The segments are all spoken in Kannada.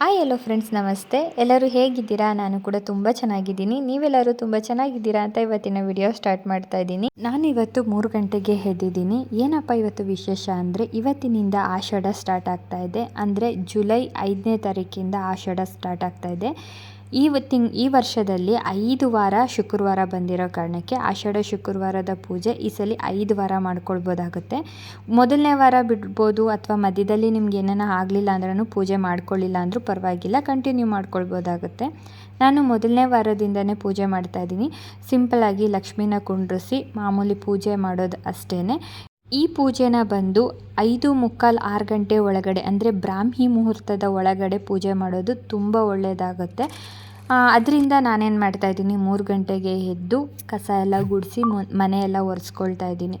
ಹಾಯ್ ಎಲ್ಲೋ ಫ್ರೆಂಡ್ಸ್ ನಮಸ್ತೆ. ಎಲ್ಲರೂ ಹೇಗಿದ್ದೀರಾ? ನಾನು ಕೂಡ ತುಂಬ ಚೆನ್ನಾಗಿದ್ದೀನಿ. ನೀವೆಲ್ಲರೂ ತುಂಬ ಚೆನ್ನಾಗಿದ್ದೀರಾ ಅಂತ ಇವತ್ತಿನ ವಿಡಿಯೋ ಸ್ಟಾರ್ಟ್ ಮಾಡ್ತಾ ಇದ್ದೀನಿ. ನಾನು ಇವತ್ತು ಮೂರು ಗಂಟೆಗೆ ಎದ್ದಿದ್ದೀನಿ. ಏನಪ್ಪ ಇವತ್ತು ವಿಶೇಷ ಅಂದರೆ, ಇವತ್ತಿನಿಂದ ಆಷಾಢ ಸ್ಟಾರ್ಟ್ ಆಗ್ತಾ ಇದೆ. ಅಂದರೆ ಜುಲೈ ಐದನೇ ತಾರೀಕಿಂದ ಆಷಾಢ ಸ್ಟಾರ್ಟ್ ಆಗ್ತಾ ಇದೆ. ಈ ತಿಂಗ್ ಈ ವರ್ಷದಲ್ಲಿ ಐದು ವಾರ ಶುಕ್ರವಾರ ಬಂದಿರೋ ಕಾರಣಕ್ಕೆ ಆಷಾಢ ಶುಕ್ರವಾರದ ಪೂಜೆ ಈ ಸಲ ಐದು ವಾರ ಮಾಡ್ಕೊಳ್ಬೋದಾಗುತ್ತೆ. ಮೊದಲನೇ ವಾರ ಬಿಡ್ಬೋದು ಅಥವಾ ಮಧ್ಯದಲ್ಲಿ ನಿಮ್ಗೆ ಏನಾನ ಆಗಲಿಲ್ಲ ಅಂದ್ರೂ ಪೂಜೆ ಮಾಡ್ಕೊಳ್ಳಿಲ್ಲ ಅಂದರೂ ಪರವಾಗಿಲ್ಲ, ಕಂಟಿನ್ಯೂ ಮಾಡ್ಕೊಳ್ಬೋದಾಗುತ್ತೆ. ನಾನು ಮೊದಲನೇ ವಾರದಿಂದನೇ ಪೂಜೆ ಮಾಡ್ತಾ ಇದ್ದೀನಿ. ಸಿಂಪಲಾಗಿ ಲಕ್ಷ್ಮೀನ ಕುಂಡ್ರಿಸಿ ಮಾಮೂಲಿ ಪೂಜೆ ಮಾಡೋದು ಅಷ್ಟೇ ಈ ಪೂಜೆನ ಬಂದು ಐದು ಮುಕ್ಕಾಲು ಆರು ಗಂಟೆ ಒಳಗಡೆ, ಅಂದರೆ ಬ್ರಾಹ್ಮಿ ಮುಹೂರ್ತದ ಒಳಗಡೆ ಪೂಜೆ ಮಾಡೋದು ತುಂಬ ಒಳ್ಳೆಯದಾಗುತ್ತೆ ಅದರಿಂದ ನಾನೇನು ಮಾಡ್ತಾ ಇದ್ದೀನಿ, ಮೂರು ಗಂಟೆಗೆ ಎದ್ದು ಕಸ ಎಲ್ಲ ಗುಡಿಸಿ ಮನೆ ಎಲ್ಲ ಒರೆಸ್ಕೊಳ್ತಾ ಇದ್ದೀನಿ.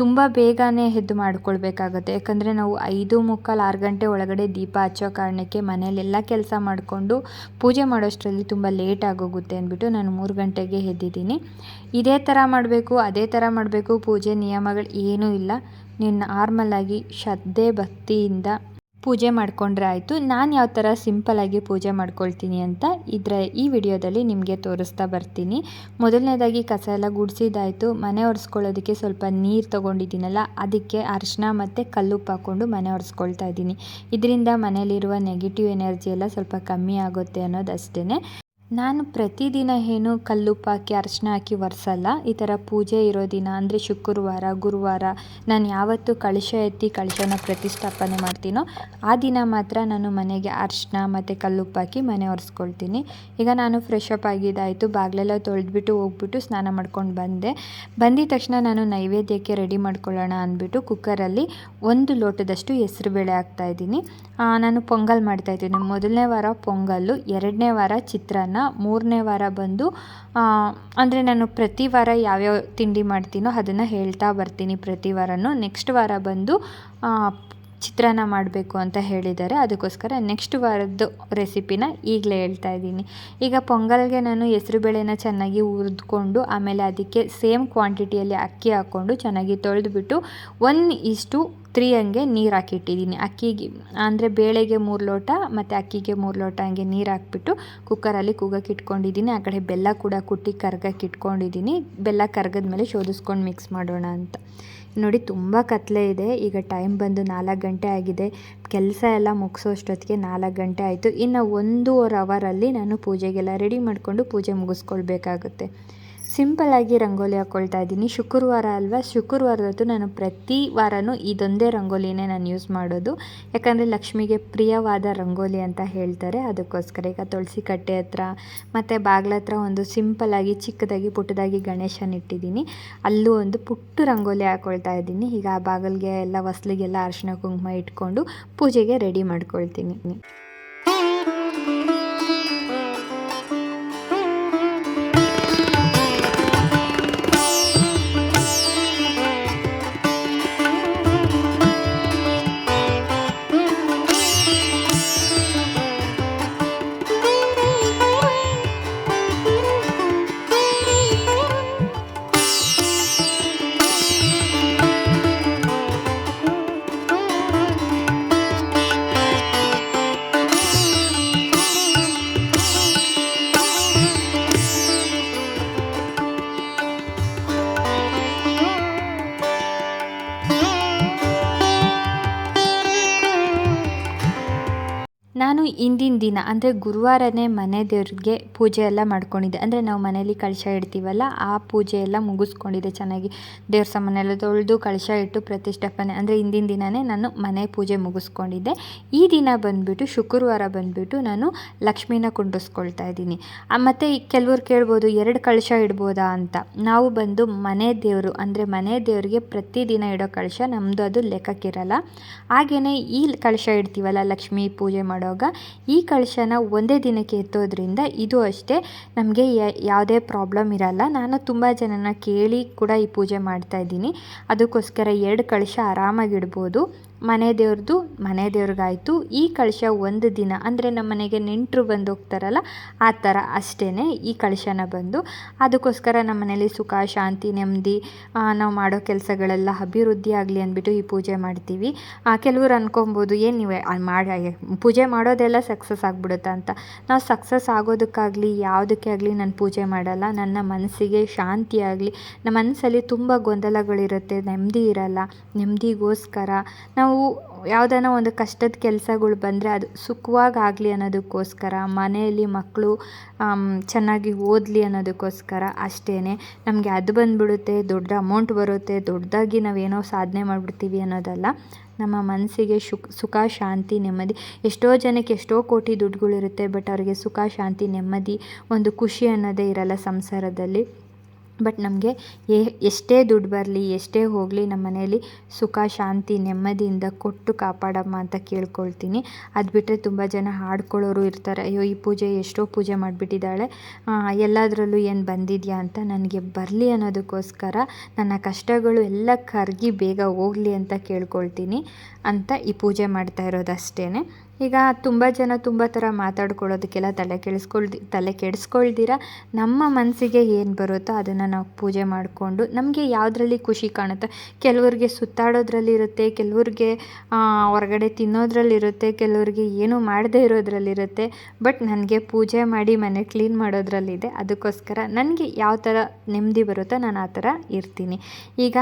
ತುಂಬ ಬೇಗನೆ ಎದ್ದು ಮಾಡ್ಕೊಳ್ಬೇಕಾಗತ್ತೆ. ಯಾಕಂದರೆ ನಾವು ಐದು ಮುಕ್ಕಾಲು ಆರು ಗಂಟೆ ಒಳಗಡೆ ದೀಪ ಹಚ್ಚೋ ಕಾರಣಕ್ಕೆ ಮನೆಯಲ್ಲೆಲ್ಲ ಕೆಲಸ ಮಾಡಿಕೊಂಡು ಪೂಜೆ ಮಾಡೋಷ್ಟರಲ್ಲಿ ತುಂಬ ಲೇಟ್ ಆಗೋಗುತ್ತೆ ಅಂದ್ಬಿಟ್ಟು ನಾನು ಮೂರು ಗಂಟೆಗೆ ಎದ್ದಿದ್ದೀನಿ. ಇದೇ ಥರ ಮಾಡಬೇಕು, ಅದೇ ಥರ ಮಾಡಬೇಕು, ಪೂಜೆ ನಿಯಮಗಳು ಏನೂ ಇಲ್ಲ. ನೀನು ನಾರ್ಮಲಾಗಿ ಶ್ರದ್ಧೆ ಭಕ್ತಿಯಿಂದ ಪೂಜೆ ಮಾಡಿಕೊಂಡ್ರೆ ಆಯಿತು. ನಾನು ಯಾವ ಥರ ಸಿಂಪಲಾಗಿ ಪೂಜೆ ಮಾಡ್ಕೊಳ್ತೀನಿ ಅಂತ ಇದರ ಈ ವಿಡಿಯೋದಲ್ಲಿ ನಿಮಗೆ ತೋರಿಸ್ತಾ ಬರ್ತೀನಿ. ಮೊದಲನೇದಾಗಿ ಕಸ ಎಲ್ಲ ಗುಡಿಸಿದಾಯಿತು ಮನೆ ಒರೆಸ್ಕೊಳ್ಳೋದಕ್ಕೆ ಸ್ವಲ್ಪ ನೀರು ತೊಗೊಂಡಿದ್ದೀನಲ್ಲ, ಅದಕ್ಕೆ ಅರಿಶಿನ ಮತ್ತು ಕಲ್ಲುಪ್ಪು ಹಾಕ್ಕೊಂಡು ಮನೆ ಒರೆಸ್ಕೊಳ್ತಾ ಇದ್ದೀನಿ. ಇದರಿಂದ ಮನೆಯಲ್ಲಿರುವ ನೆಗೆಟಿವ್ ಎನರ್ಜಿ ಎಲ್ಲ ಸ್ವಲ್ಪ ಕಮ್ಮಿ ಆಗುತ್ತೆ ಅನ್ನೋದಷ್ಟೇ ನಾನು ಪ್ರತಿದಿನ ಏನು ಕಲ್ಲುಪ್ಪಾಕಿ ಅರ್ಶಿನ ಹಾಕಿ ಒರೆಸಲ್ಲ. ಈ ಥರ ಪೂಜೆ ಇರೋ ದಿನ ಅಂದರೆ ಶುಕ್ರವಾರ, ಗುರುವಾರ ನಾನು ಯಾವತ್ತು ಕಳಶ ಎತ್ತಿ ಕಳಶನ ಪ್ರತಿಷ್ಠಾಪನೆ ಮಾಡ್ತೀನೋ ಆ ದಿನ ಮಾತ್ರ ನಾನು ಮನೆಗೆ ಅರ್ಶನ ಮತ್ತು ಕಲ್ಲುಪ್ಪಾಕಿ ಮನೆ ಒರೆಸ್ಕೊಳ್ತೀನಿ. ಈಗ ನಾನು ಫ್ರೆಶ್ ಅಪ್ ಆಗಿದ್ದಾಯಿತು, ಬಾಗಿಲೆಲ್ಲ ತೊಳೆದ್ಬಿಟ್ಟು ಹೋಗ್ಬಿಟ್ಟು ಸ್ನಾನ ಮಾಡ್ಕೊಂಡು ಬಂದೆ. ಬಂದಿದ ತಕ್ಷಣ ನಾನು ನೈವೇದ್ಯಕ್ಕೆ ರೆಡಿ ಮಾಡ್ಕೊಳ್ಳೋಣ ಅಂದ್ಬಿಟ್ಟು ಕುಕ್ಕರಲ್ಲಿ ಒಂದು ಲೋಟದಷ್ಟು ಹೆಸರುಬೇಳೆ ಹಾಕ್ತಾಯಿದ್ದೀನಿ ನಾನು ಪೊಂಗಲ್ ಮಾಡ್ತಾಯಿದ್ದೀನಿ ಮೊದಲನೇ ವಾರ ಪೊಂಗಲ್ಲು, ಎರಡನೇ ವಾರ ಚಿತ್ರಾನ್ನ. ಮೂರನೇ ವಾರ ಬಂದು ಅಂದರೆ ನಾನು ಪ್ರತಿ ವಾರ ಯಾವ್ಯಾವ ತಿಂಡಿ ಮಾಡ್ತೀನೋ ಅದನ್ನು ಹೇಳ್ತಾ ಬರ್ತೀನಿ ಪ್ರತಿ ವಾರನೂ. ನೆಕ್ಸ್ಟ್ ವಾರ ಬಂದು ಚಿತ್ರಾನ್ನ ಮಾಡಬೇಕು ಅಂತ ಹೇಳಿದ್ದಾರೆ. ಅದಕ್ಕೋಸ್ಕರ ನೆಕ್ಸ್ಟ್ ವಾರದ್ದು ರೆಸಿಪಿನ ಈಗಲೇ ಹೇಳ್ತಾ ಇದ್ದೀನಿ. ಈಗ ಪೊಂಗಲ್ಗೆ ನಾನು ಹೆಸರುಬೇಳೆನ ಚೆನ್ನಾಗಿ ಹುರಿದ್ಕೊಂಡು, ಆಮೇಲೆ ಅದಕ್ಕೆ ಸೇಮ್ ಕ್ವಾಂಟಿಟಿಯಲ್ಲಿ ಅಕ್ಕಿ ಹಾಕ್ಕೊಂಡು ಚೆನ್ನಾಗಿ ತೊಳೆದುಬಿಟ್ಟು, ಒನ್ ಇಷ್ಟು ತ್ರೀ ಹಂಗೆ ನೀರು ಹಾಕಿಟ್ಟಿದ್ದೀನಿ ಅಕ್ಕಿಗೆ, ಅಂದರೆ ಬೇಳೆಗೆ ಮೂರು ಲೋಟ, ಮತ್ತು ಅಕ್ಕಿಗೆ ಮೂರು ಲೋಟ ಹಂಗೆ ನೀರು ಹಾಕ್ಬಿಟ್ಟು ಕುಕ್ಕರಲ್ಲಿ ಕೂಗಕ್ಕೆ ಇಟ್ಕೊಂಡಿದ್ದೀನಿ ಆ ಕಡೆ ಬೆಲ್ಲ ಕೂಡ ಕುಟ್ಟಿ ಕರ್ಗಕ್ಕೆ ಇಟ್ಕೊಂಡಿದ್ದೀನಿ ಬೆಲ್ಲ ಕರ್ಗದ ಮೇಲೆ ಶೋಧಿಸ್ಕೊಂಡು ಮಿಕ್ಸ್ ಮಾಡೋಣ ಅಂತ. ನೋಡಿ, ತುಂಬ ಕತ್ಲೆ ಇದೆ. ಈಗ ಟೈಮ್ ಬಂದು ನಾಲ್ಕು ಗಂಟೆ ಆಗಿದೆ. ಕೆಲಸ ಎಲ್ಲ ಮುಗಿಸೋಷ್ಟೊತ್ತಿಗೆ ನಾಲ್ಕು ಗಂಟೆ ಆಯಿತು. ಇನ್ನು ಒಂದೂವರೆ ಅವರಲ್ಲಿ ನಾನು ಪೂಜೆಗೆಲ್ಲ ರೆಡಿ ಮಾಡಿಕೊಂಡು ಪೂಜೆ ಮುಗಿಸ್ಕೊಳ್ಬೇಕಾಗುತ್ತೆ. ಸಿಂಪಲ್ಲಾಗಿ ರಂಗೋಲಿ ಹಾಕ್ಕೊಳ್ತಾ ಇದ್ದೀನಿ. ಶುಕ್ರವಾರ ಅಲ್ವಾ? ಶುಕ್ರವಾರದ್ದು ನಾನು ಪ್ರತಿ ವಾರನೂ ಇದೊಂದೇ ರಂಗೋಲಿನೇ ನಾನು ಯೂಸ್ ಮಾಡೋದು. ಯಾಕಂದರೆ ಲಕ್ಷ್ಮಿಗೆ ಪ್ರಿಯವಾದ ರಂಗೋಲಿ ಅಂತ ಹೇಳ್ತಾರೆ. ಅದಕ್ಕೋಸ್ಕರ ಈಗ ತುಳಸಿ ಕಟ್ಟೆ ಹತ್ರ ಮತ್ತು ಬಾಗ್ಲ ಹತ್ರ ಒಂದು ಸಿಂಪಲ್ಲಾಗಿ ಚಿಕ್ಕದಾಗಿ ಪುಟ್ಟದಾಗಿ ಗಣೇಶನ ಇಟ್ಟಿದ್ದೀನಿ. ಅಲ್ಲೂ ಒಂದು ಪುಟ್ಟು ರಂಗೋಲಿ ಹಾಕ್ಕೊಳ್ತಾ ಇದ್ದೀನಿ. ಈಗ ಆ ಬಾಗಿಲಿಗೆ ಎಲ್ಲ ಹೊಸ್ಲಿಗೆಲ್ಲ ಅರಿಶಿನ ಕುಂಕುಮ ಇಟ್ಕೊಂಡು ಪೂಜೆಗೆ ರೆಡಿ ಮಾಡ್ಕೊಳ್ತೀನಿ. ಇಂದಿನ ದಿನ, ಅಂದರೆ ಗುರುವಾರನೇ ಮನೆ ದೇವ್ರಿಗೆ ಪೂಜೆ ಎಲ್ಲ ಮಾಡ್ಕೊಂಡಿದ್ದೆ. ಅಂದರೆ ನಾವು ಮನೇಲಿ ಕಳಶ ಇಡ್ತೀವಲ್ಲ, ಆ ಪೂಜೆ ಎಲ್ಲ ಮುಗಿಸ್ಕೊಂಡಿದ್ದೆ ಚೆನ್ನಾಗಿ. ದೇವ್ರ ಸಾಮಾನೆಲ್ಲ ತೊಳೆದು ಕಳಶ ಇಟ್ಟು ಪ್ರತಿಷ್ಠಾಪನೆ, ಅಂದರೆ ಇಂದಿನ ದಿನವೇ ನಾನು ಮನೆ ಪೂಜೆ ಮುಗಿಸ್ಕೊಂಡಿದ್ದೆ. ಈ ದಿನ ಬಂದುಬಿಟ್ಟು, ಶುಕ್ರವಾರ ಬಂದುಬಿಟ್ಟು ನಾನು ಲಕ್ಷ್ಮೀನ ಕುಂಡಿಸ್ಕೊಳ್ತಾ ಇದ್ದೀನಿ. ಮತ್ತು ಕೆಲವರು ಕೇಳ್ಬೋದು, ಎರಡು ಕಳಶ ಇಡ್ಬೋದಾ ಅಂತ. ನಾವು ಬಂದು ಮನೆ ದೇವರು, ಅಂದರೆ ಮನೆ ದೇವರಿಗೆ ಪ್ರತಿದಿನ ಇಡೋ ಕಳಶ ನಮ್ಮದು ಅದು ಲೆಕ್ಕಕ್ಕಿರಲ್ಲ. ಹಾಗೆಯೇ ಈ ಕಳಶ ಇಡ್ತೀವಲ್ಲ, ಲಕ್ಷ್ಮೀ ಪೂಜೆ ಮಾಡೋ ಈ ಕಳಶನ ಒಂದೇ ದಿನಕ್ಕೆ ಎತ್ತೋದ್ರಿಂದ ಇದು ಅಷ್ಟೇ ನಮಗೆ ಯಾವುದೇ ಪ್ರಾಬ್ಲಮ್ ಇರಲ್ಲ. ನಾನು ತುಂಬ ಜನನ ಕೇಳಿ ಕೂಡ ಈ ಪೂಜೆ ಮಾಡ್ತಾ ಇದ್ದೀನಿ. ಅದಕ್ಕೋಸ್ಕರ ಎರಡು ಕಳಶ ಆರಾಮಾಗಿ ಇಡ್ಬೋದು. ಮನೆ ದೇವ್ರದ್ದು, ಮನೆ ದೇವ್ರಿಗಾಯಿತು. ಈ ಕಳಶ ಒಂದು ದಿನ, ಅಂದರೆ ನಮ್ಮ ಮನೆಗೆ ನೆಂಟರು ಬಂದು ಹೋಗ್ತಾರಲ್ಲ ಆ ಥರ ಅಷ್ಟೇ ಈ ಕಳಶನ ಬಂದು. ಅದಕ್ಕೋಸ್ಕರ ನಮ್ಮ ಮನೇಲಿ ಸುಖ, ಶಾಂತಿ, ನೆಮ್ಮದಿ ನಾವು ಮಾಡೋ ಕೆಲಸಗಳೆಲ್ಲ ಅಭಿವೃದ್ಧಿ ಆಗಲಿ ಅಂದ್ಬಿಟ್ಟು ಈ ಪೂಜೆ ಮಾಡ್ತೀವಿ. ಕೆಲವರು ಅನ್ಕೊಬೋದು, ಏನು ನೀವು ಮಾಡಿ ಪೂಜೆ ಮಾಡೋದೆಲ್ಲ ಸಕ್ಸಸ್ ಆಗಿಬಿಡುತ್ತೆ ಅಂತ. ನಾವು ಸಕ್ಸಸ್ ಆಗೋದಕ್ಕಾಗಲಿ, ಯಾವುದಕ್ಕೆ ಆಗಲಿ ನಾನು ಪೂಜೆ ಮಾಡಲ್ಲ. ನನ್ನ ಮನಸ್ಸಿಗೆ ಶಾಂತಿ ಆಗಲಿ, ನಮ್ಮ ಮನಸ್ಸಲ್ಲಿ ತುಂಬ ಗೊಂದಲಗಳಿರುತ್ತೆ, ನೆಮ್ಮದಿ ಇರಲ್ಲ, ನೆಮ್ಮದಿಗೋಸ್ಕರ ನಾವು ಯಾವುದಾನ ಒಂದು ಕಷ್ಟದ ಕೆಲಸಗಳು ಬಂದರೆ ಅದು ಸುಖವಾಗಿ ಆಗಲಿ ಅನ್ನೋದಕ್ಕೋಸ್ಕರ, ಮನೆಯಲ್ಲಿ ಮಕ್ಕಳು ಚೆನ್ನಾಗಿ ಓದಲಿ ಅನ್ನೋದಕ್ಕೋಸ್ಕರ ಅಷ್ಟೇ ನಮಗೆ ಅದು ಬಂದುಬಿಡುತ್ತೆ, ದೊಡ್ಡ ಅಮೌಂಟ್ ಬರುತ್ತೆ, ದೊಡ್ಡದಾಗಿ ನಾವೇನೋ ಸಾಧನೆ ಮಾಡಿಬಿಡ್ತೀವಿ ಅನ್ನೋದಲ್ಲ. ನಮ್ಮ ಮನಸ್ಸಿಗೆ ಶುಕ್, ಸುಖ, ಶಾಂತಿ, ನೆಮ್ಮದಿ. ಎಷ್ಟೋ ಜನಕ್ಕೆ ಎಷ್ಟೋ ಕೋಟಿ ದುಡ್ಡುಗಳಿರುತ್ತೆ, ಬಟ್ ಅವರಿಗೆ ಸುಖ, ಶಾಂತಿ, ನೆಮ್ಮದಿ, ಒಂದು ಖುಷಿ ಅನ್ನೋದೇ ಇರಲ್ಲ ಸಂಸಾರದಲ್ಲಿ. ಬಟ್ ನಮಗೆ ಎಷ್ಟೇ ದುಡ್ಡು ಬರಲಿ, ಎಷ್ಟೇ ಹೋಗಲಿ ನಮ್ಮ ಮನೆಯಲ್ಲಿ ಸುಖ, ಶಾಂತಿ, ನೆಮ್ಮದಿಯಿಂದ ಕೊಟ್ಟು ಕಾಪಾಡಮ್ಮ ಅಂತ ಕೇಳ್ಕೊಳ್ತೀನಿ. ಅದು ಬಿಟ್ಟರೆ ತುಂಬ ಜನ ಹಾಡ್ಕೊಳ್ಳೋರು ಇರ್ತಾರೆ. ಅಯ್ಯೋ, ಈ ಪೂಜೆ ಎಷ್ಟೋ ಪೂಜೆ ಮಾಡಿಬಿಟ್ಟಿದ್ದಾಳೆ. ಎಲ್ಲದರಲ್ಲೂ ಏನು ಬಂದಿದೆಯಾ ಅಂತ ನನಗೆ ಬರಲಿ ಅನ್ನೋದಕ್ಕೋಸ್ಕರ ನನ್ನ ಕಷ್ಟಗಳು ಎಲ್ಲ ಕರಗಿ ಬೇಗ ಹೋಗಲಿ ಅಂತ ಕೇಳ್ಕೊಳ್ತೀನಿ. ಅಂತ ಈ ಪೂಜೆ ಮಾಡ್ತಾ ಇರೋದಷ್ಟೇ ಈಗ ತುಂಬ ಜನ ತುಂಬ ಥರ ಮಾತಾಡ್ಕೊಳ್ಳೋದಕ್ಕೆಲ್ಲ ತಲೆ ಕೆಡಿಸ್ಕೊಳ್ದಿ, ತಲೆ ಕೆಡಿಸ್ಕೊಳ್ದಿರ ನಮ್ಮ ಮನಸ್ಸಿಗೆ ಏನು ಬರುತ್ತೋ ಅದನ್ನು ನಾವು ಪೂಜೆ ಮಾಡಿಕೊಂಡು ನಮಗೆ ಯಾವುದ್ರಲ್ಲಿ ಖುಷಿ ಕಾಣುತ್ತೆ? ಕೆಲವ್ರಿಗೆ ಸುತ್ತಾಡೋದ್ರಲ್ಲಿ ಇರುತ್ತೆ ಕೆಲವ್ರಿಗೆ ಹೊರಗಡೆ ತಿನ್ನೋದ್ರಲ್ಲಿರುತ್ತೆ, ಕೆಲವ್ರಿಗೆ ಏನೂ ಮಾಡದೇ ಇರೋದ್ರಲ್ಲಿರುತ್ತೆ, ಬಟ್ ನನಗೆ ಪೂಜೆ ಮಾಡಿ ಮನೆ ಕ್ಲೀನ್ ಮಾಡೋದ್ರಲ್ಲಿದೆ, ಅದಕ್ಕೋಸ್ಕರ ನನಗೆ ಯಾವ ಥರ ನೆಮ್ಮದಿ ಬರುತ್ತೋ ನಾನು ಆ ಥರ ಇರ್ತೀನಿ. ಈಗ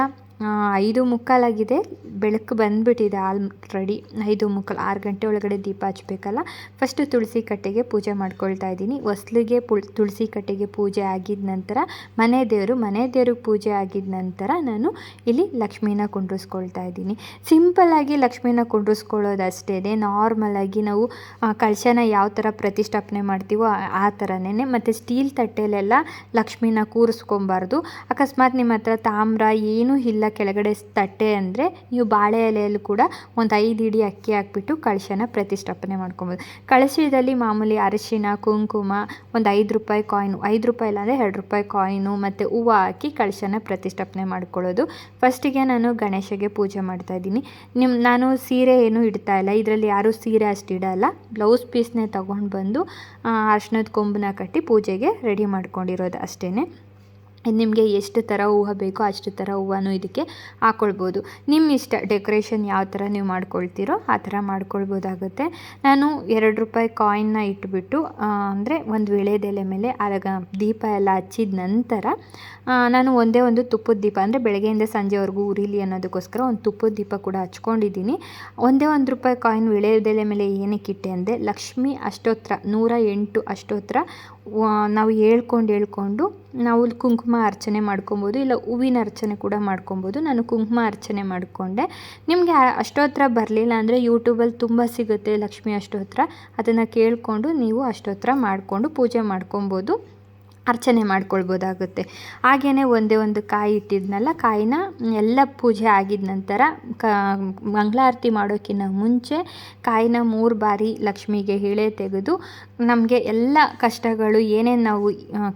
ಐದು ಮುಕ್ಕಾಲಾಗಿದೆ. ಬೆಳಕು ಬಂದುಬಿಟ್ಟಿದೆ ಆಲ್ರೆಡಿ ಐದು ಮುಕ್ಕಾಲು, ಆರು ಗಂಟೆ ಒಳಗಡೆ ದೀಪ ಹಚ್ಚಬೇಕಲ್ಲ ಫಸ್ಟು ತುಳಸಿ ಕಟ್ಟೆಗೆ ಪೂಜೆ ಮಾಡ್ಕೊಳ್ತಾ ಇದ್ದೀನಿ. ಹೊಸ್ಲಿಗೆ ಪುಳ್ ತುಳಸಿ ಕಟ್ಟೆಗೆ ಪೂಜೆ ಆಗಿದ ನಂತರ, ಮನೆ ದೇವರು, ಮನೆ ದೇವ್ರಿಗೆ ಪೂಜೆ ಆಗಿದ ನಂತರ ನಾನು ಇಲ್ಲಿ ಲಕ್ಷ್ಮೀನ ಕುಂಡ್ರಿಸ್ಕೊಳ್ತಾ ಇದ್ದೀನಿ. ಸಿಂಪಲ್ಲಾಗಿ ಲಕ್ಷ್ಮೀನ ಕುಂಡ್ರಿಸ್ಕೊಳ್ಳೋದು ಅಷ್ಟೇ ನಾರ್ಮಲಾಗಿ ನಾವು ಕಳಶನ ಯಾವ ಥರ ಪ್ರತಿಷ್ಠಾಪನೆ ಮಾಡ್ತೀವೋ ಆ- ಆ ಥರನೇ ಮತ್ತು ಸ್ಟೀಲ್ ತಟ್ಟೆಲೆಲ್ಲ ಲಕ್ಷ್ಮೀನ ಕೂರಿಸ್ಕೊಬಾರ್ದು. ಅಕಸ್ಮಾತ್ ನಿಮ್ಮ ಹತ್ರ ತಾಮ್ರ ಏನೂ ಇಲ್ಲ ಕೆಳಗಡೆ ತಟ್ಟೆ ಅಂದರೆ ನೀವು ಬಾಳೆ ಎಲೆಯಲ್ಲೂ ಕೂಡ ಒಂದು ಐದು ಇಡಿ ಅಕ್ಕಿ ಹಾಕ್ಬಿಟ್ಟು ಕಳಶನ ಪ್ರತಿಷ್ಠಾಪನೆ ಮಾಡ್ಕೊಬೋದು. ಕಳಶದಲ್ಲಿ ಮಾಮೂಲಿ ಅರಿಶಿನ, ಕುಂಕುಮ ಒಂದು ಐದು ರೂಪಾಯಿ ಕಾಯಿನು ಐದು ರೂಪಾಯಿ ಇಲ್ಲಾಂದರೆ ಎರಡು ರೂಪಾಯಿ ಕಾಯಿನು ಮತ್ತು ಹೂವು ಹಾಕಿ ಕಳಶನ ಪ್ರತಿಷ್ಠಾಪನೆ ಮಾಡ್ಕೊಳ್ಳೋದು. ಫಸ್ಟಿಗೆ ನಾನು ಗಣೇಶಗೆ ಪೂಜೆ ಮಾಡ್ತಾ ಇದ್ದೀನಿ. ನಿಮ್ಮ ನಾನು ಸೀರೆ ಏನು ಇಡ್ತಾ ಇಲ್ಲ. ಇದರಲ್ಲಿ ಯಾರೂ ಸೀರೆ ಅಷ್ಟು ಇಡಲ್ಲ. ಬ್ಲೌಸ್ ಪೀಸ್ನೇ ತೊಗೊಂಡು ಬಂದು ಅರ್ಶಿನದ ಕೊಂಬನ್ನ ಕಟ್ಟಿ ಪೂಜೆಗೆ ರೆಡಿ ಮಾಡ್ಕೊಂಡಿರೋದು ಅಷ್ಟೇ ನಿಮಗೆ ಎಷ್ಟು ಥರ ಹೂವು ಬೇಕೋ ಅಷ್ಟು ಥರ ಹೂವನ್ನು ಇದಕ್ಕೆ ಹಾಕ್ಕೊಳ್ಬೋದು ನಿಮ್ಮ ಇಷ್ಟ, ಡೆಕೋರೇಷನ್ ಯಾವ ಥರ ನೀವು ಮಾಡ್ಕೊಳ್ತೀರೋ ಆ ಥರ ಮಾಡ್ಕೊಳ್ಬೋದಾಗುತ್ತೆ. ನಾನು ಎರಡು ರೂಪಾಯಿ ಕಾಯಿನ್ನ ಇಟ್ಬಿಟ್ಟು ಅಂದರೆ ಒಂದು ವಿಳೆದೆಲೆ ಮೇಲೆ ಆಗ ದೀಪ ಎಲ್ಲ ಹಚ್ಚಿದ ನಂತರ ನಾನು ಒಂದೇ ಒಂದು ತುಪ್ಪದ ದೀಪ, ಅಂದರೆ ಬೆಳಗ್ಗೆಯಿಂದ ಸಂಜೆವರೆಗೂ ಉರಿಲಿ ಅನ್ನೋದಕ್ಕೋಸ್ಕರ ಒಂದು ತುಪ್ಪದ ದೀಪ ಕೂಡ ಹಚ್ಕೊಂಡಿದ್ದೀನಿ. ಒಂದೇ ಒಂದು ರೂಪಾಯಿ ಕಾಯಿನ್ ವಿಳೆದೆಲೆ ಮೇಲೆ ಏನಕ್ಕೆ ಇಟ್ಟೆ ಅಂದರೆ ಲಕ್ಷ್ಮಿ ಅಷ್ಟೋತ್ರ, ನೂರ ಎಂಟು ಅಷ್ಟೋತ್ರ ನಾವು ಹೇಳ್ಕೊಂಡು ಹೇಳ್ಕೊಂಡು ನಾವು ಕುಂಕುಮ ಅರ್ಚನೆ ಮಾಡ್ಕೊಬೋದು, ಇಲ್ಲ ಹೂವಿನ ಅರ್ಚನೆ ಕೂಡ ಮಾಡ್ಕೊಬೋದು. ನಾನು ಕುಂಕುಮ ಅರ್ಚನೆ ಮಾಡಿಕೊಂಡೆ. ನಿಮಗೆ ಅಷ್ಟೋತ್ರ ಬರಲಿಲ್ಲ ಅಂದರೆ ಯೂಟ್ಯೂಬಲ್ಲಿ ತುಂಬ ಸಿಗುತ್ತೆ ಲಕ್ಷ್ಮಿ ಅಷ್ಟೋತ್ರ. ಅದನ್ನು ಕೇಳಿಕೊಂಡು ನೀವು ಅಷ್ಟೋತ್ರ ಮಾಡಿಕೊಂಡು ಪೂಜೆ ಮಾಡ್ಕೊಬೋದು. ಅರ್ಚನೆ ಮಾಡ್ಕೊಳ್ಬೋದಾಗುತ್ತೆ. ಹಾಗೆಯೇ ಒಂದೇ ಒಂದು ಕಾಯಿ ಇಟ್ಟಿದ್ನಲ್ಲ, ಕಾಯಿನ ಎಲ್ಲ ಪೂಜೆ ಆಗಿದ ನಂತರ ಕ, ಮಂಗಳಾರತಿ ಮಾಡೋಕ್ಕಿಂತ ಮುಂಚೆ ಕಾಯಿನ ಮೂರು ಬಾರಿ ಲಕ್ಷ್ಮಿಗೆ ಎಳೆ ತೆಗೆದು ನಮಗೆ ಎಲ್ಲ ಕಷ್ಟಗಳು ಏನೇನು ನಾವು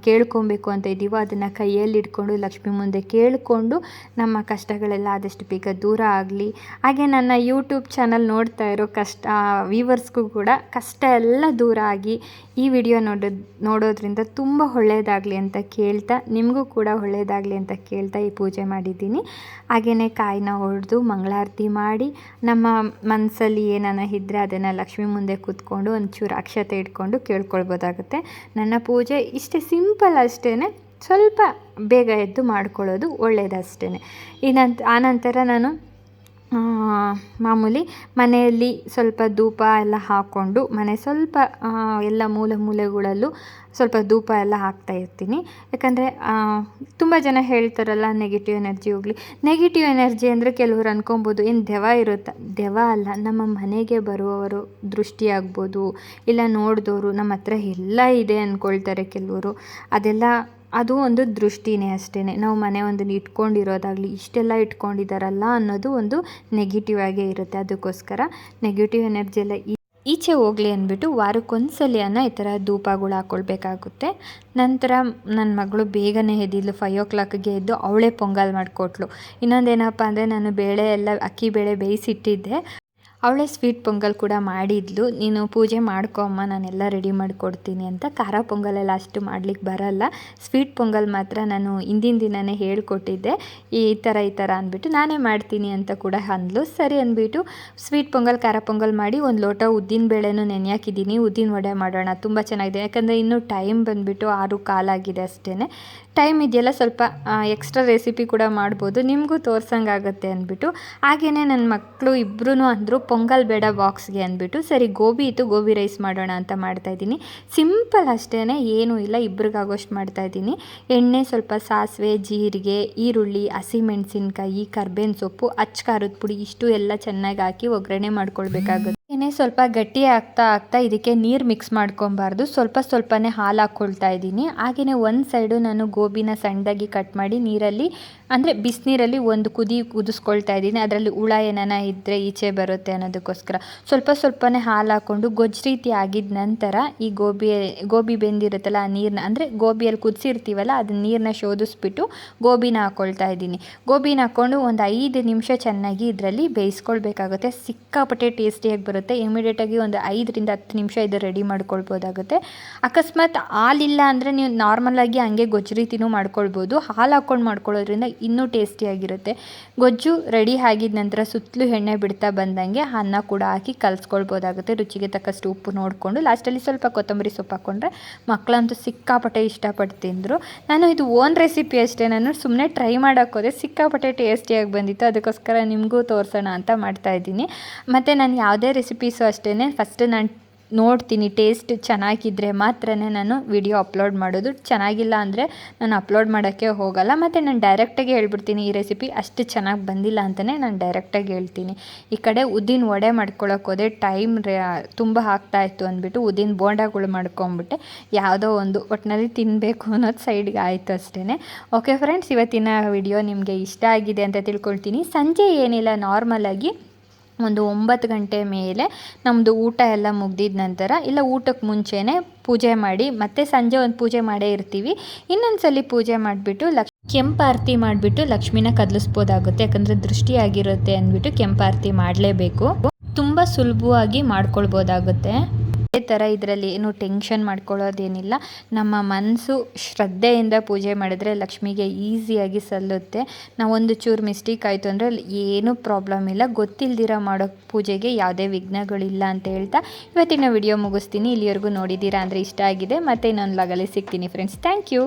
ಕೇಳ್ಕೊಬೇಕು ಅಂತ ಇದ್ದೀವೋ ಅದನ್ನು ಕೈಯಲ್ಲಿ ಇಟ್ಕೊಂಡು ಲಕ್ಷ್ಮಿ ಮುಂದೆ ಕೇಳಿಕೊಂಡು ನಮ್ಮ ಕಷ್ಟಗಳೆಲ್ಲ ಆದಷ್ಟು ಬೇಗ ದೂರ ಆಗಲಿ. ಹಾಗೆ ನನ್ನ ಯೂಟ್ಯೂಬ್ ಚಾನಲ್ ನೋಡ್ತಾ ಇರೋ ಕಷ್ಟ ವ್ಯೂವರ್ಸ್ಗೂ ಕೂಡ ಕಷ್ಟ ಎಲ್ಲ ದೂರ ಆಗಿ ಈ ವಿಡಿಯೋ ನೋಡೋದು, ನೋಡೋದ್ರಿಂದ ತುಂಬ ಒಳ್ಳೆಯದಾಗಲಿ ಅಂತ ಕೇಳ್ತಾ, ನಿಮಗೂ ಕೂಡ ಒಳ್ಳೆಯದಾಗಲಿ ಅಂತ ಕೇಳ್ತಾ ಈ ಪೂಜೆ ಮಾಡಿದ್ದೀನಿ. ಹಾಗೆಯೇ ಕಾಯಿನ ಹೊಡೆದು ಮಂಗಳಾರತಿ ಮಾಡಿ, ನಮ್ಮ ಮನಸ್ಸಲ್ಲಿ ಏನಾನ ಇದ್ದರೆ ಅದನ್ನು ಲಕ್ಷ್ಮಿ ಮುಂದೆ ಕೂತ್ಕೊಂಡು ಒಂಚೂರು ಅಕ್ಷತೆ ಇಟ್ಕೊಂಡು ಕೇಳ್ಕೊಳ್ಬೋದಾಗುತ್ತೆ. ನನ್ನ ಪೂಜೆ ಇಷ್ಟೇ ಸಿಂಪಲ್ ಅಷ್ಟೇ ಸ್ವಲ್ಪ ಬೇಗ ಎದ್ದು ಮಾಡ್ಕೊಳ್ಳೋದು ಒಳ್ಳೆಯದಷ್ಟೇ ಇನ್ನಂತ ಆನಂತರ ನಾನು ಮಾಮೂಲಿ ಮನೆಯಲ್ಲಿ ಸ್ವಲ್ಪ ಧೂಪ ಎಲ್ಲ ಹಾಕ್ಕೊಂಡು ಮನೆ ಸ್ವಲ್ಪ ಎಲ್ಲ ಮೂಲೆ ಮೂಲೆಗಳಲ್ಲೂ ಸ್ವಲ್ಪ ಧೂಪ ಎಲ್ಲ ಹಾಕ್ತಾ ಇರ್ತೀನಿ. ಯಾಕಂದರೆ ತುಂಬ ಜನ ಹೇಳ್ತಾರಲ್ಲ ನೆಗೆಟಿವ್ ಎನರ್ಜಿ ಹೋಗಲಿ. ನೆಗೆಟಿವ್ ಎನರ್ಜಿ ಅಂದರೆ ಕೆಲವರು ಅನ್ಕೊಬೋದು, ಏನು ದೆವ ಇರುತ್ತೆ? ದೆವ ಅಲ್ಲ, ನಮ್ಮ ಮನೆಗೆ ಬರುವವರು ದೃಷ್ಟಿಯಾಗ್ಬೋದು ಇಲ್ಲ ನೋಡಿದವರು ನಮ್ಮ ಹತ್ರ ಎಲ್ಲ ಇದೆ ಅಂದ್ಕೊಳ್ತಾರೆ ಕೆಲವರು. ಅದೆಲ್ಲ ಅದು ಒಂದು ದೃಷ್ಟಿನೇ ಅಷ್ಟೇ ನಾವು ಮನೆ ಒಂದನ್ನು ಇಟ್ಕೊಂಡಿರೋದಾಗಲಿ ಇಷ್ಟೆಲ್ಲ ಇಟ್ಕೊಂಡಿದ್ದಾರಲ್ಲ ಅನ್ನೋದು ಒಂದು ನೆಗೆಟಿವ್ ಆಗೇ ಇರುತ್ತೆ. ಅದಕ್ಕೋಸ್ಕರ ನೆಗೆಟಿವ್ ಎನರ್ಜಿ ಎಲ್ಲ ಈಚೆ ಹೋಗಲಿ ಅಂದ್ಬಿಟ್ಟು ವಾರಕ್ಕೊಂದ್ಸಲಿ ಅನ್ನ ಈ ಥರ ಧೂಪಗಳು ಹಾಕ್ಕೊಳ್ಬೇಕಾಗುತ್ತೆ ನಂತರ ನನ್ನ ಮಗಳು ಬೇಗನೆ ಎದ್ದಿದ್ಲು ಫೈವ್ ಓ ಕ್ಲಾಕ್ಗೆ ಎದ್ದು ಅವಳೇ ಪೊಂಗಲ್ ಮಾಡಿಕೊಟ್ಲು. ಇನ್ನೊಂದೇನಪ್ಪ ಅಂದರೆ ನಾನು ಬೇಳೆ ಎಲ್ಲ, ಅಕ್ಕಿ ಬೇಳೆ ಬೇಯಿಸಿಟ್ಟಿದ್ದೆ. ಅವಳೇ ಸ್ವೀಟ್ ಪೊಂಗಲ್ ಕೂಡ ಮಾಡಿದ್ಲು. ನೀನು ಪೂಜೆ ಮಾಡ್ಕೊ ಅಮ್ಮ, ನಾನೆಲ್ಲ ರೆಡಿ ಮಾಡಿಕೊಡ್ತೀನಿ ಅಂತ. ಖಾರ ಪೊಂಗಲೆಲ್ಲ ಅಷ್ಟು ಮಾಡ್ಲಿಕ್ಕೆ ಬರಲ್ಲ. ಸ್ವೀಟ್ ಪೊಂಗಲ್ ಮಾತ್ರ ನಾನು ಹಿಂದಿನ ದಿನವೇ ಹೇಳ್ಕೊಟ್ಟಿದ್ದೆ. ಈ ಥರ ಈ ಥರ ಅಂದ್ಬಿಟ್ಟು ನಾನೇ ಮಾಡ್ತೀನಿ ಅಂತ ಕೂಡ ಅಂದ್ಲು. ಸರಿ ಅಂದ್ಬಿಟ್ಟು ಸ್ವೀಟ್ ಪೊಂಗಲ್, ಖಾರ ಪೊಂಗಲ್ ಮಾಡಿ ಒಂದು ಲೋಟ ಉದ್ದಿನ ಬೇಳೆನೂ ನೆನೆಯಾಕಿದ್ದೀನಿ. ಉದ್ದಿನ ವಡೆ ಮಾಡೋಣ. ತುಂಬ ಚೆನ್ನಾಗಿದೆ. ಯಾಕಂದರೆ ಇನ್ನೂ ಟೈಮ್ ಬಂದುಬಿಟ್ಟು ಆರು ಕಾಲಾಗಿದೆ ಅಷ್ಟೇ ಟೈಮ್ ಇದೆಯಲ್ಲ ಸ್ವಲ್ಪ ಎಕ್ಸ್ಟ್ರಾ ರೆಸಿಪಿ ಕೂಡ ಮಾಡ್ಬೋದು. ನಿಮಗೂ ತೋರ್ಸಂಗಾಗುತ್ತೆ ಅಂದ್ಬಿಟ್ಟು. ಹಾಗೆಯೇ ನನ್ನ ಮಕ್ಕಳು ಇಬ್ಬರೂ ಅಂದರು ಪೊಂಗಲ್ ಬೇಡ ಬಾಕ್ಸ್ಗೆ ಅಂದ್ಬಿಟ್ಟು, ಸರಿ ಗೋಬಿ ಇತ್ತು, ಗೋಬಿ ರೈಸ್ ಮಾಡೋಣ ಅಂತ ಮಾಡ್ತಾಯಿದ್ದೀನಿ ಸಿಂಪಲ್ ಅಷ್ಟೇ ಏನೂ ಇಲ್ಲ, ಇಬ್ರಿಗಾಗೋಷ್ಟು ಮಾಡ್ತಾಯಿದ್ದೀನಿ ಎಣ್ಣೆ ಸ್ವಲ್ಪ ಸಾಸಿವೆ, ಜೀರಿಗೆ, ಈರುಳ್ಳಿ ಹಸಿಮೆಣಸಿನ್ಕಾಯಿ ಕರ್ಬೇವಿನ ಸೊಪ್ಪು, ಅಚ್ಚ ಖಾರದ ಪುಡಿ, ಇಷ್ಟು ಎಲ್ಲ ಚೆನ್ನಾಗಿ ಹಾಕಿ ಒಗ್ಗರಣೆ ಮಾಡ್ಕೊಳ್ಬೇಕಾಗುತ್ತೆ. ಏನೇ ಸ್ವಲ್ಪ ಗಟ್ಟಿ ಆಗ್ತಾ ಆಗ್ತಾ ಇದಕ್ಕೆ ನೀರು ಮಿಕ್ಸ್ ಮಾಡ್ಕೊಬಾರ್ದು ಸ್ವಲ್ಪ ಸ್ವಲ್ಪನೇ ಹಾಲು ಹಾಕ್ಕೊಳ್ತಾ ಇದ್ದೀನಿ. ಹಾಗೆಯೇ ಒಂದು ಸೈಡು ನಾನು ಗೋಬಿನ ಸಣ್ಣದಾಗಿ ಕಟ್ ಮಾಡಿ ನೀರಲ್ಲಿ, ಅಂದರೆ ಬಿಸಿನೀರಲ್ಲಿ ಒಂದು ಕುದಿ ಕುದಿಸ್ಕೊಳ್ತಾ ಇದ್ದೀನಿ. ಅದರಲ್ಲಿ ಹುಳ ಏನಾನ ಇದ್ದರೆ ಈಚೆ ಬರುತ್ತೆ ಅನ್ನೋದಕ್ಕೋಸ್ಕರ. ಸ್ವಲ್ಪ ಸ್ವಲ್ಪನೇ ಹಾಲು ಹಾಕ್ಕೊಂಡು ಗೊಜ್ಜು ರೀತಿ ಆಗಿದ ನಂತರ ಈ ಗೋಬಿ ಗೋಬಿ ಬೆಂದಿರುತ್ತಲ್ಲ ಆ ನೀರನ್ನ ಅಂದರೆ ಗೋಬಿಯಲ್ಲಿ ಕುದಿಸಿರ್ತೀವಲ್ಲ ಅದನ್ನ ನೀರನ್ನ ಶೋಧಿಸ್ಬಿಟ್ಟು ಗೋಬಿನ ಹಾಕ್ಕೊಳ್ತಾ ಇದ್ದೀನಿ. ಗೋಬಿನ ಹಾಕ್ಕೊಂಡು ಒಂದು ಐದು ನಿಮಿಷ ಚೆನ್ನಾಗಿ ಇದರಲ್ಲಿ ಬೇಯಿಸ್ಕೊಳ್ಬೇಕಾಗುತ್ತೆ. ಸಿಕ್ಕಾಪಟ್ಟೆ ಟೇಸ್ಟಿಯಾಗಿ ಬರುತ್ತೆ. ಇಮಿಡಿಯೇಟಾಗಿ ಒಂದು ಐದರಿಂದ ಹತ್ತು ನಿಮಿಷ ಇದು ರೆಡಿ ಮಾಡ್ಕೊಳ್ಬೋದಾಗುತ್ತೆ. ಅಕಸ್ಮಾತ್ ಹಾಲಿಲ್ಲ ಅಂದರೆ ನೀವು ನಾರ್ಮಲಾಗಿ ಹಂಗೆ ಗೊಜ್ಜು ರೀತಿನೂ ಮಾಡ್ಕೊಳ್ಬೋದು. ಹಾಲು ಹಾಕ್ಕೊಂಡು ಮಾಡ್ಕೊಳ್ಳೋದ್ರಿಂದ ಇನ್ನೂ ಟೇಸ್ಟಿಯಾಗಿರುತ್ತೆ ಗೊಜ್ಜು ರೆಡಿ ಆಗಿದ ನಂತರ ಸುತ್ತಲೂ ಎಣ್ಣೆ ಬಿಡ್ತಾ ಬಂದಂಗೆ ಅನ್ನ ಕೂಡ ಹಾಕಿ ಕಲಿಸ್ಕೊಳ್ಬೋದಾಗುತ್ತೆ. ರುಚಿಗೆ ತಕ್ಕಷ್ಟು ಉಪ್ಪು ನೋಡಿಕೊಂಡು. ಲಾಸ್ಟಲ್ಲಿ ಸ್ವಲ್ಪ ಕೊತ್ತಂಬರಿ ಸೊಪ್ಪು ಹಾಕ್ಕೊಂಡ್ರೆ ಮಕ್ಕಳಂತೂ ಸಿಕ್ಕಾಪಟ್ಟೆ ಇಷ್ಟಪಟ್ಟು ತಿಂದರು ನಾನು ಇದು ಓನ್ ರೆಸಿಪಿ ಅಷ್ಟೇ. ನಾನು ಸುಮ್ಮನೆ ಟ್ರೈ ಮಾಡೋಕ್ಕೋದೆ ಸಿಕ್ಕಾಪಟ್ಟೆ ಟೇಸ್ಟಿಯಾಗಿ ಬಂದಿತ್ತು. ಅದಕ್ಕೋಸ್ಕರ ನಿಮಗೂ ತೋರಿಸೋಣ ಅಂತ ಮಾಡ್ತಾ ಇದ್ದೀನಿ. ಮತ್ತು ನಾನು ಯಾವುದೇ ರೆಸಿಪೀಸು ಅಷ್ಟೇ ಫಸ್ಟ್ ನಾನು ನೋಡ್ತೀನಿ ಟೇಸ್ಟ್ ಚೆನ್ನಾಗಿದ್ದರೆ ಮಾತ್ರ ನಾನು ವಿಡಿಯೋ ಅಪ್ಲೋಡ್ ಮಾಡೋದು. ಚೆನ್ನಾಗಿಲ್ಲ ಅಂದರೆ ನಾನು ಅಪ್ಲೋಡ್ ಮಾಡೋಕ್ಕೆ ಹೋಗಲ್ಲ. ಮತ್ತು ನಾನು ಡೈರೆಕ್ಟಾಗಿ ಹೇಳ್ಬಿಡ್ತೀನಿ, ಈ ರೆಸಿಪಿ ಅಷ್ಟು ಚೆನ್ನಾಗಿ ಬಂದಿಲ್ಲ ಅಂತಲೇ ನಾನು ಡೈರೆಕ್ಟಾಗಿ ಹೇಳ್ತೀನಿ. ಈ ಕಡೆ ಉದ್ದಿನ ವಡೆ ಮಾಡ್ಕೊಳಕ್ಕೆ ಹೋದೆ. ಟೈಮ್ ತುಂಬ ಆಗ್ತಾಯಿತ್ತು ಅಂದ್ಬಿಟ್ಟು ಉದ್ದಿನ ಬೋಂಡಾಗಳು ಮಾಡ್ಕೊಂಬಿಟ್ಟೆ. ಯಾವುದೋ ಒಂದು ಒಟ್ಟಿನಲ್ಲಿ ತಿನ್ನಬೇಕು ಅನ್ನೋದು ಸೈಡ್ಗೆ ಆಯಿತು ಅಷ್ಟೇ ಓಕೆ ಫ್ರೆಂಡ್ಸ್ ಇವತ್ತಿನ ವಿಡಿಯೋ ನಿಮಗೆ ಇಷ್ಟ ಆಗಿದೆ ಅಂತ ತಿಳ್ಕೊಳ್ತೀನಿ. ಸಂಜೆ ಏನಿಲ್ಲ ನಾರ್ಮಲಾಗಿ ಒಂದು ಒಂಬತ್ತು ಗಂಟೆ ಮೇಲೆ ನಮ್ಮದು ಊಟ ಎಲ್ಲ ಮುಗ್ದಿದ ನಂತರ, ಇಲ್ಲ ಊಟಕ್ಕೆ ಮುಂಚೆನೇ ಪೂಜೆ ಮಾಡಿ, ಮತ್ತೆ ಸಂಜೆ ಒಂದು ಪೂಜೆ ಮಾಡೇ ಇರ್ತೀವಿ. ಇನ್ನೊಂದು ಸಲ ಪೂಜೆ ಮಾಡಿಬಿಟ್ಟು ಲಕ್ಷ ಕೆಂಪಾರತಿ ಮಾಡಿಬಿಟ್ಟು ಲಕ್ಷ್ಮಿನ ಕದಲಿಸ್ಬೋದಾಗುತ್ತೆ. ಯಾಕಂದರೆ ದೃಷ್ಟಿಯಾಗಿರುತ್ತೆ ಅಂದ್ಬಿಟ್ಟು ಕೆಂಪಾರತಿ ಮಾಡಲೇಬೇಕು. ತುಂಬ ಸುಲಭವಾಗಿ ಮಾಡ್ಕೊಳ್ಬೋದಾಗುತ್ತೆ. ಅದೇ ಥರ ಇದರಲ್ಲಿ ಏನು ಟೆನ್ಷನ್ ಮಾಡ್ಕೊಳ್ಳೋದೇನಿಲ್ಲ. ನಮ್ಮ ಮನಸ್ಸು ಶ್ರದ್ಧೆಯಿಂದ ಪೂಜೆ ಮಾಡಿದ್ರೆ ಲಕ್ಷ್ಮಿಗೆ ಈಸಿಯಾಗಿ ಸಲ್ಲುತ್ತೆ. ನಾವೊಂದು ಚೂರು ಮಿಸ್ಟೇಕ್ ಆಯಿತು ಅಂದರೆ ಏನೂ ಪ್ರಾಬ್ಲಮ್ ಇಲ್ಲ. ಗೊತ್ತಿಲ್ದಿರ ಮಾಡೋ ಪೂಜೆಗೆ ಯಾವುದೇ ವಿಘ್ನಗಳಿಲ್ಲ ಅಂತ ಹೇಳ್ತಾ ಇವತ್ತಿನ ವಿಡಿಯೋ ಮುಗಿಸ್ತೀನಿ. ಇಲ್ಲಿವರೆಗೂ ನೋಡಿದ್ದೀರಾ ಅಂದರೆ ಇಷ್ಟ ಆಗಿದೆ. ಮತ್ತು ಇನ್ನೊಂದು ಲಗಲಿ ಸಿಗ್ತೀನಿ ಫ್ರೆಂಡ್ಸ್ ಥ್ಯಾಂಕ್ ಯು